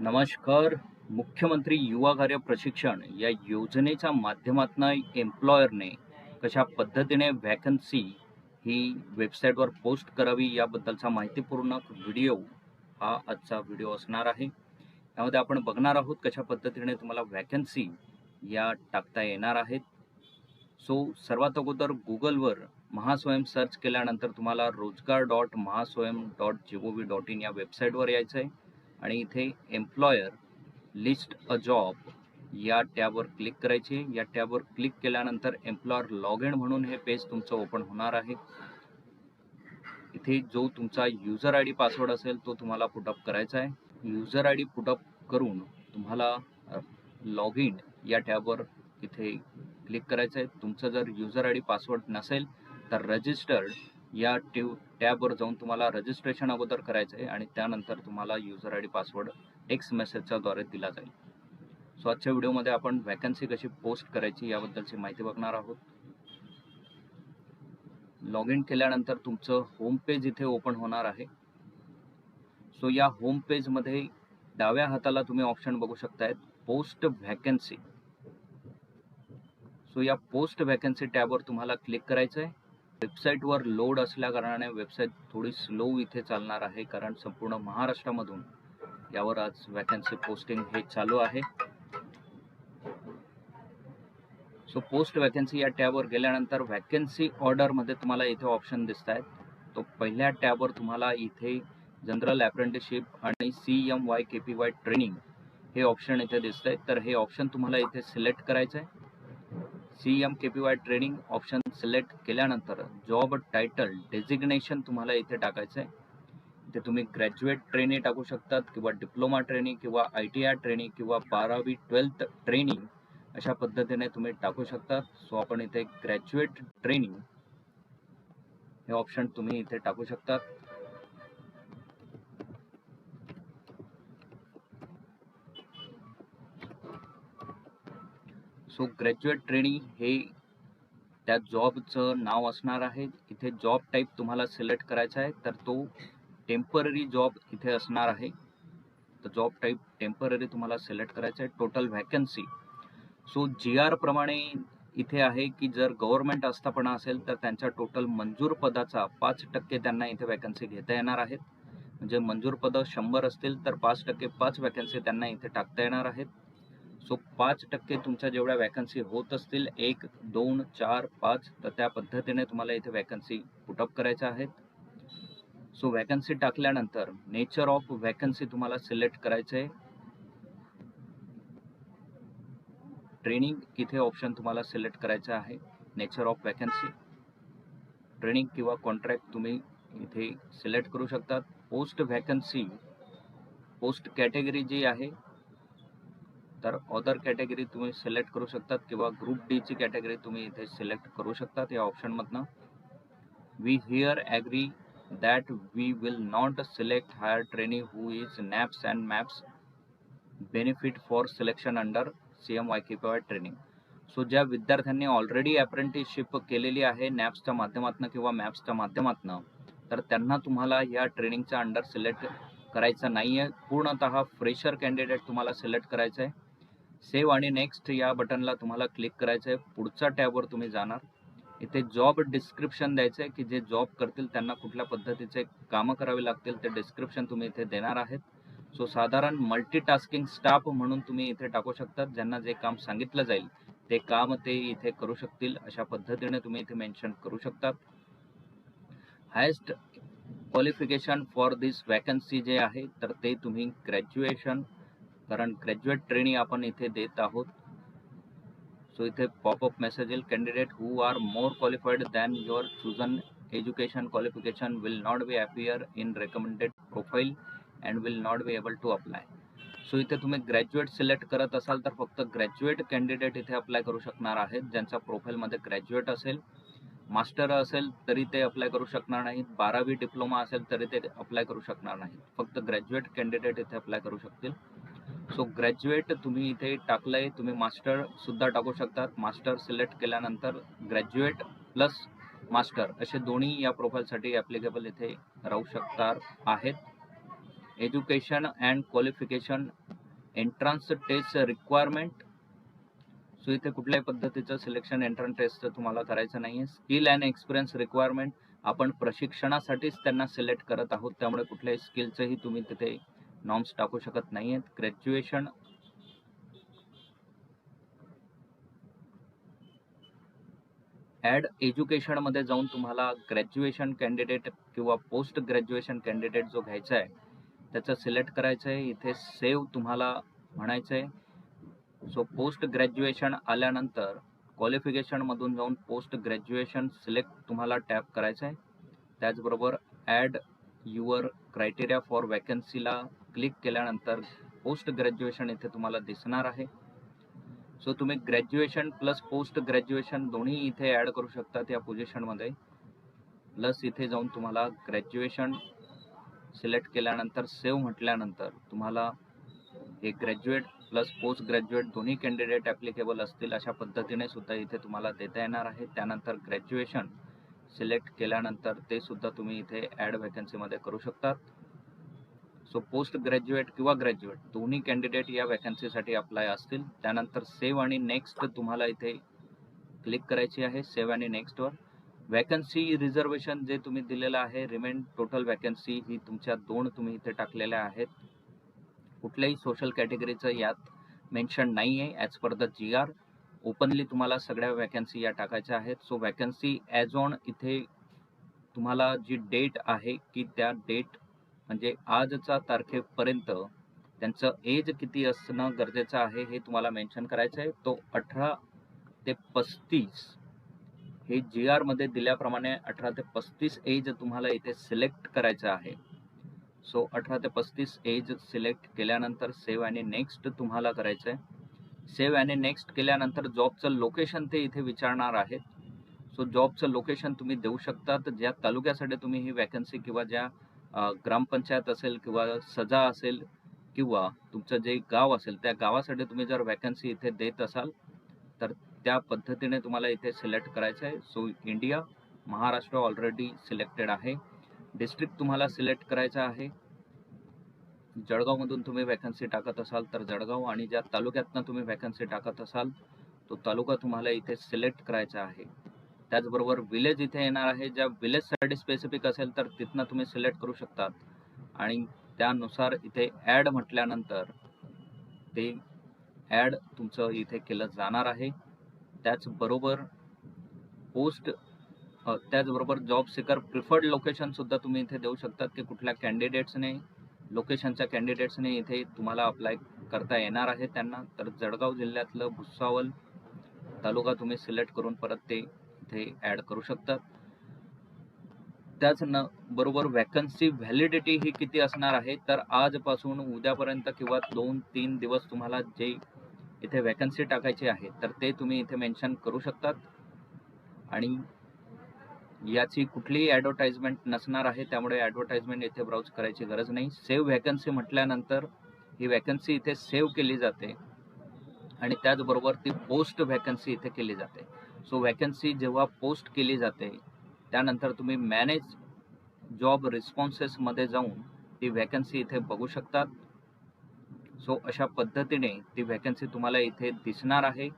नमस्कार. मुख्यमंत्री युवा कार्य प्रशिक्षण या योजनेच्या माध्यमातून एम्प्लॉयरने कशा पद्धतीने व्हॅकन्सी ही वेबसाईटवर पोस्ट करावी याबद्दलचा माहितीपूर्ण व्हिडिओ हा आजचा व्हिडिओ असणार आहे. यामध्ये आपण बघणार आहोत कशा पद्धतीने तुम्हाला व्हॅकन्सी या टाकता येणार आहेत. सो सर्वात अगोदर गुगलवर महास्वयं सर्च केल्यानंतर तुम्हाला Rojgar dot Mahaswayam dot G O V dot in या वेबसाईटवर यायचं आहे आणि इथे एम्प्लॉयर लिस्ट अ जॉब या टॅबवर क्लिक करायचे. या टॅबवर क्लिक केल्यानंतर एम्प्लॉयर लॉग इन म्हणून हे पेज तुमचं ओपन होणार आहे. इथे जो तुमचा युजर आय डी पासवर्ड असेल तो तुम्हाला पुटअप करायचा आहे. युजर आय डी पुटअप करून तुम्हाला लॉग इन या टॅबवर इथे क्लिक करायचं आहे. तुमचं जर युजर आय डी पासवर्ड नसेल तर रजिस्टर्ड या ट्यू टॅबवर जाऊन तुम्हाला रजिस्ट्रेशन अगोदर करायचं आहे आणि त्यानंतर तुम्हाला युजर आय डी पासवर्ड एक्स मेसेजच्या द्वारे दिला जाईल. सो आजच्या व्हिडिओमध्ये आपण व्हॅकन्सी कशी पोस्ट करायची याबद्दलची माहिती बघणार आहोत. लॉग इन केल्यानंतर तुमचं होम पेज इथे ओपन होणार आहे. सो या होम पेजमध्ये डाव्या हाताला तुम्ही ऑप्शन बघू शकतायत पोस्ट व्हॅकन्सी सो या पोस्ट व्हॅकन्सी टॅबवर तुम्हाला क्लिक करायचं आहे वेबसाईटवर लोड असल्या कारणाने वेबसाईट थोडी स्लो इथे चालणार आहे कारण संपूर्ण महाराष्ट्रामधून यावर आज वॅकन्सी पोस्टिंग हे चालू आहे. सो पोस्ट वॅकन्सी या टॅबवर गेल्यानंतर वॅकन्सी ऑर्डरमध्ये तुम्हाला इथे ऑप्शन दिसत आहेत तो पहिल्या टॅबवर तुम्हाला इथे जनरल अप्रेंटिसशिप आणि C M Y K P Y training हे ऑप्शन इथे दिसत आहेत तर हे ऑप्शन तुम्हाला इथे सिलेक्ट करायचं आहे C M K P Y training option select केल्यानंतर जॉब टायटल डेजिग्नेशन तुम्हाला इथे टाकायचं आहे इथे तुम्ही ग्रॅज्युएट ट्रेनी टाकू शकतात किंवा डिप्लोमा ट्रेनिंग किंवा आय टी आय ट्रेनिंग किंवा बारावी ट्वेल्थ ट्रेनिंग अशा पद्धतीने तुम्ही टाकू शकतात. सो आपण इथे ग्रॅज्युएट ट्रेनिंग हे ऑप्शन तुम्ही इथे टाकू शकतात. सो ग्रॅज्युएट ट्रेनिंग हे त्या जॉबचं नाव असणार आहे. इथे जॉब टाईप तुम्हाला सिलेक्ट करायचा आहे तर तो टेंपररी जॉब इथे असणार आहे. तर जॉब टाईप टेंपररी तुम्हाला सिलेक्ट करायचा आहे total vacancy. So G R प्रमाणे इथे आहे की जर गव्हर्नमेंट आस्थापना असेल तर त्यांच्या टोटल मंजूर पदाचा पाच टक्के त्यांना इथे वॅकन्सी घेता येणार आहेत. म्हणजे मंजूर पदं शंभर असतील तर पाच टक्के पाच वॅकन्सी त्यांना इथे टाकता येणार आहेत. सो पाच टक्के तुमच्या जेवढ्या वॅकन्सी होत असतील एक दोन चार पाच तर त्या पद्धतीने तुम्हाला इथे वॅकन्सी पुटअप करायच्या आहेत. सो वॅकन्सी टाकल्यानंतर नेचर ऑफ वॅकन्सी तुम्हाला सिलेक्ट करायचं आहे ट्रेनिंग इथे ऑप्शन तुम्हाला सिलेक्ट करायचं आहे? नेचर ऑफ वॅकन्सी ट्रेनिंग किंवा कॉन्ट्रॅक्ट तुम्ही इथे सिलेक्ट करू शकतात. पोस्ट व्हॅकन्सी पोस्ट कॅटेगरी जी आहे तर ऑदर कॅटेगरी तुम्ही सिलेक्ट करू शकतात किंवा ग्रुप डी ची कॅटेगरी तुम्ही इथे सिलेक्ट करू शकतात या ऑप्शनमधनं we here agree that we will not select hire training who is NAPS and MAPS benefit for selection under C M Y K training so ज्या विद्यार्थ्यांनी ऑलरेडी अप्रेंटिसशिप केलेली आहे नॅप्सच्या माध्यमातून किंवा मॅप्सच्या माध्यमातून तर त्यांना तुम्हाला या ट्रेनिंगच्या अंडर सिलेक्ट करायचं नाही आहे पूर्णतः फ्रेशर कॅन्डिडेट तुम्हाला सिलेक्ट करायचं आहे सेव्ह आणि नेक्स्ट या बटनला तुम्हाला क्लिक करायचं आहे पुढच्या टॅबवर तुम्ही जाणार. इथे जॉब डिस्क्रिप्शन द्यायचं आहे की जे जॉब करतील त्यांना कुठल्या पद्धतीचे कामं करावे लागतील ते डिस्क्रिप्शन तुम्ही इथे देणार आहेत. सो साधारण मल्टीटास्किंग स्टाफ म्हणून तुम्ही इथे टाकू शकतात. ज्यांना जे काम सांगितलं जाईल ते काम ते इथे करू शकतील. अशा पद्धतीने तुम्ही इथे मेन्शन करू शकतात. Highest qualification for this vacancy जे आहे तर ते तुम्ही ग्रॅज्युएशन कारण ग्रॅज्युएट ट्रेनिंग आपण इथे देत आहोत. सो इथे पॉपअप मेसेज येईल. Candidate who are more qualified than your chosen education qualification will not be appear in recommended profile and will not be able to apply so इथे तुम्ही graduate select करत असाल तर फक्त ग्रॅज्युएट कॅन्डिडेट इथे apply करू शकणार आहेत. ज्यांचा प्रोफाईलमध्ये ग्रॅज्युएट असेल मास्टर असेल तरी ते अप्लाय करू शकणार नाहीत. बारावी डिप्लोमा असेल तरी ते अप्लाय करू शकणार नाहीत. फक्त ग्रॅज्युएट कॅन्डिडेट इथे अप्लाय करू शकतील. सो ग्रॅज्युएट तुम्ही इथे टाकलंय तुम्ही मास्टर सुद्धा टाकू शकतात. मास्टर सिलेक्ट केल्यानंतर ग्रॅज्युएट प्लस मास्टर असे दोन्ही या प्रोफाईलसाठी ॲप्लिकेबल इथे राहू शकतात आहेत. Education and qualification entrance test requirement so इथे कुठल्याही पद्धतीचं सिलेक्शन एंट्रन्स टेस्ट तुम्हाला करायचं नाही आहे स्किल अँड एक्सपिरियन्स रिक्वायरमेंट आपण प्रशिक्षणासाठीच त्यांना सिलेक्ट करत आहोत. त्यामुळे कुठल्याही स्किलचंही तुम्ही तिथे नॉर्म्स टाकू शकत नाही आहेत ग्रॅज्युएशन ॲड एज्युकेशनमध्ये जाऊन तुम्हाला ग्रॅज्युएशन कॅन्डिडेट किंवा पोस्ट ग्रॅज्युएशन कॅन्डिडेट जो घ्यायचा आहे त्याचं सिलेक्ट करायचं आहे. इथे सेव्ह तुम्हाला म्हणायचं आहे. सो पोस्ट ग्रॅज्युएशन आल्यानंतर क्वालिफिकेशनमधून जाऊन पोस्ट ग्रॅज्युएशन सिलेक्ट तुम्हाला टॅप करायचं आहे. त्याचबरोबर ॲड युअर क्रायटेरिया फॉर वॅकन्सीला क्लिक केल्यानंतर पोस्ट ग्रॅज्युएशन इथे तुम्हाला दिसणार आहे. सो तुम्ही ग्रॅज्युएशन प्लस पोस्ट ग्रॅज्युएशन दोन्ही इथे ॲड करू शकतात या पोझिशनमध्ये प्लस इथे जाऊन तुम्हाला ग्रॅज्युएशन सिलेक्ट केल्यानंतर सेव्ह म्हटल्यानंतर तुम्हाला हे ग्रॅज्युएट प्लस पोस्ट ग्रॅज्युएट दोन्ही कॅन्डिडेट ॲप्लिकेबल असतील अशा पद्धतीने सुद्धा इथे तुम्हाला देता येणार आहे. त्यानंतर ग्रॅज्युएशन सिलेक्ट केल्यानंतर ते सुद्धा तुम्ही इथे ॲड व्हॅकन्सीमध्ये करू शकतात. सो पोस्ट ग्रॅज्युएट किंवा ग्रॅज्युएट दोन्ही कॅन्डिडेट या वॅकन्सीसाठी अप्लाय असतील. त्यानंतर सेव्ह आणि नेक्स्ट तुम्हाला इथे क्लिक करायची आहे सेव्ह आणि नेक्स्टवर वॅकन्सी रिझर्वेशन जे तुम्ही दिलेलं आहे रिमेन टोटल वॅकन्सी ही तुमच्या दोन तुम्ही इथे टाकलेल्या आहेत. कुठल्याही सोशल कॅटेगरीचं यात मेन्शन नाही आहे as per the G R openly तुम्हाला सगळ्या वॅकन्सी या टाकायच्या आहेत. सो वॅकन्सी ॲज ऑन इथे तुम्हाला जी डेट आहे की त्या डेट म्हणजे आजच्या तारखेपर्यंत त्यांचं एज किती असणं गरजेचं आहे हे तुम्हाला मेन्शन करायचं आहे. तो अठरा ते पस्तीस हे जी आरमध्ये दिल्याप्रमाणे अठरा ते पस्तीस एज तुम्हाला इथे सिलेक्ट करायचं आहे. सो अठरा ते पस्तीस एज सिलेक्ट केल्यानंतर सेव्ह आणि नेक्स्ट तुम्हाला करायचं आहे सेव्ह आणि नेक्स्ट केल्यानंतर जॉबचं लोकेशन ते इथे विचारणार आहेत. सो जॉबचं लोकेशन तुम्ही देऊ शकतात ज्या तालुक्यासाठी तुम्ही ही वॅकन्सी किंवा ज्या ग्रामपंचायत असेल किंवा सजा असेल किंवा तुमचं जे गाव असेल त्या गावासाठी तुम्ही जर वॅकन्सी इथे देत असाल तर त्या पद्धतीने तुम्हाला इथे सिलेक्ट करायचं आहे. So India Maharashtra already selected आहे. डिस्ट्रिक्ट तुम्हाला सिलेक्ट करायचं आहे. जळगावमधून तुम्ही वॅकन्सी टाकत असाल तर जळगाव आणि ज्या तालुक्यातनं तुम्ही वॅकन्सी टाकत असाल तो तालुका तुम्हाला इथे सिलेक्ट करायचा आहे. त्याचबरोबर विलेज इथे येणार आहे. ज्या विलेजसाठी स्पेसिफिक असेल तर तिथनं तुम्ही सिलेक्ट करू शकतात. आणि त्यानुसार इथे ॲड म्हटल्यानंतर ते ॲड तुमचं इथे केलं जाणार आहे. त्याचबरोबर पोस्ट त्याचबरोबर जॉब सिकर प्रिफर्ड लोकेशनसुद्धा तुम्ही इथे देऊ शकतात की कुठल्या कॅन्डिडेट्सने लोकेशनच्या कॅन्डिडेट्सने इथे तुम्हाला अप्लाय करता येणार आहे त्यांना. तर जळगाव जिल्ह्यातलं भुसावल तालुका तुम्ही सिलेक्ट करून परत ते इथे ॲड करू शकतात. त्याच न बरोबर वॅकन्सी व्हॅलिडिटी ही किती असणार आहे तर आजपासून उद्यापर्यंत किंवा दोन तीन दिवस तुम्हाला जे इथे वॅकन्सी टाकायची आहे तर ते तुम्ही इथे मेन्शन करू शकतात. आणि याची कुठलीही ॲडव्हर्टाइजमेंट नसणार आहे त्यामुळे ॲडव्हर्टाइजमेंट इथे ब्राउज करायची गरज नाही. सेव्ह व्हॅकन्सी म्हटल्यानंतर ही वॅकन्सी इथे सेव्ह केली जाते. आणि त्याचबरोबर ती पोस्ट व्हॅकन्सी इथे केली जाते. सो वॅकन्सी जेव्हा पोस्ट केली जाते त्यानंतर तुम्ही मॅनेज जॉब रिस्पॉन्सेसमध्ये जाऊन ती वॅकन्सी इथे बघू शकतात. सो अशा पद्धतीने ती वॅकन्सी तुम्हाला इथे दिसणार आहे.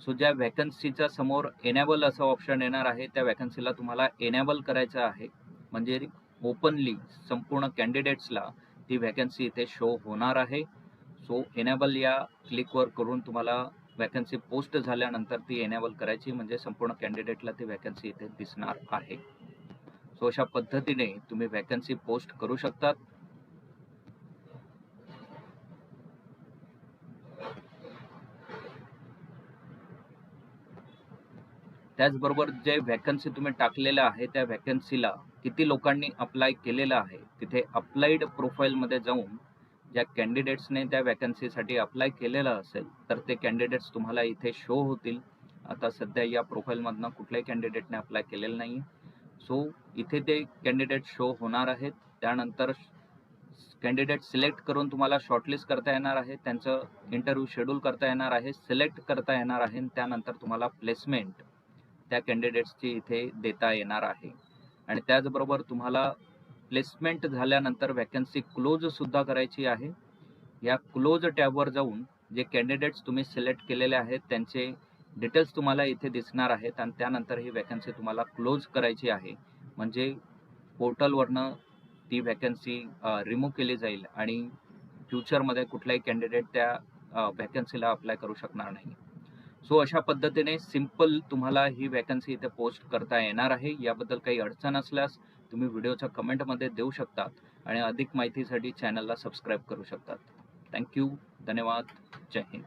सो ज्या वॅकन्सीच्या समोर एनेबल असं ऑप्शन येणार आहे त्या वॅकन्सीला तुम्हाला एनेबल करायचं आहे. म्हणजे ओपनली संपूर्ण कॅन्डिडेट्सला ती वॅकन्सी इथे शो होणार आहे. सो एनेबल या क्लिकवर करून तुम्हाला वॅकन्सी पोस्ट झाल्यानंतर ती एनेबल करायची म्हणजे संपूर्ण कॅन्डिडेटला ती वॅकन्सी इथे दिसणार आहे. सो अशा पद्धतीने तुम्ही वॅकन्सी पोस्ट करू शकतात. त्याचबरोबर जे व्हॅकन्सी तुम्ही टाकलेल्या आहे त्या व्हॅकन्सीला किती लोकांनी अप्लाय केलेलं आहे तिथे अप्लाइड प्रोफाईलमध्ये जाऊन ज्या कॅन्डिडेट्सने त्या वॅकन्सीसाठी अप्लाय केलेलं असेल तर ते कॅन्डिडेट्स तुम्हाला इथे शो होतील. आता सध्या या प्रोफाईलमधनं कुठल्याही कॅन्डिडेटने अप्लाय केलेलं नाही सो इथे ते कॅन्डिडेट शो होणार आहेत. त्यानंतर कॅन्डिडेट सिलेक्ट करून तुम्हाला शॉर्टलिस्ट करता येणार आहे. त्यांचं इंटरव्ह्यू शेड्यूल करता येणार आहे. सिलेक्ट करता येणार आहे. आणि त्यानंतर तुम्हाला प्लेसमेंट त्या कॅन्डिडेट्सची इथे देता येणार आहे. आणि त्याचबरोबर तुम्हाला प्लेसमेंट झाल्यानंतर वॅकन्सी क्लोज सुद्धा करायची आहे. या क्लोज टॅबवर जाऊन जे कॅन्डिडेट्स तुम्ही सिलेक्ट केलेले आहेत त्यांचे डिटेल्स तुम्हाला इथे दिसणार आहेत आणि त्यानंतर ही वॅकन्सी तुम्हाला क्लोज करायची आहे. म्हणजे पोर्टलवरनं ती वॅकन्सी रिमूव्ह केली जाईल आणि फ्युचरमध्ये कुठलाही कॅन्डिडेट त्या वॅकन्सीला अप्लाय करू शकणार नाही. सो अशा पद्धतीने सिंपल तुम्हाला ही वॅकन्सी इथे पोस्ट करता येणार आहे. याबद्दल काही अडचण असल्यास तुम्ही व्हिडिओच्या कमेंटमध्ये देऊ शकतात आणि अधिक माहितीसाठी चॅनलला सबस्क्राईब करू शकतात. थँक्यू धन्यवाद जय हिंद.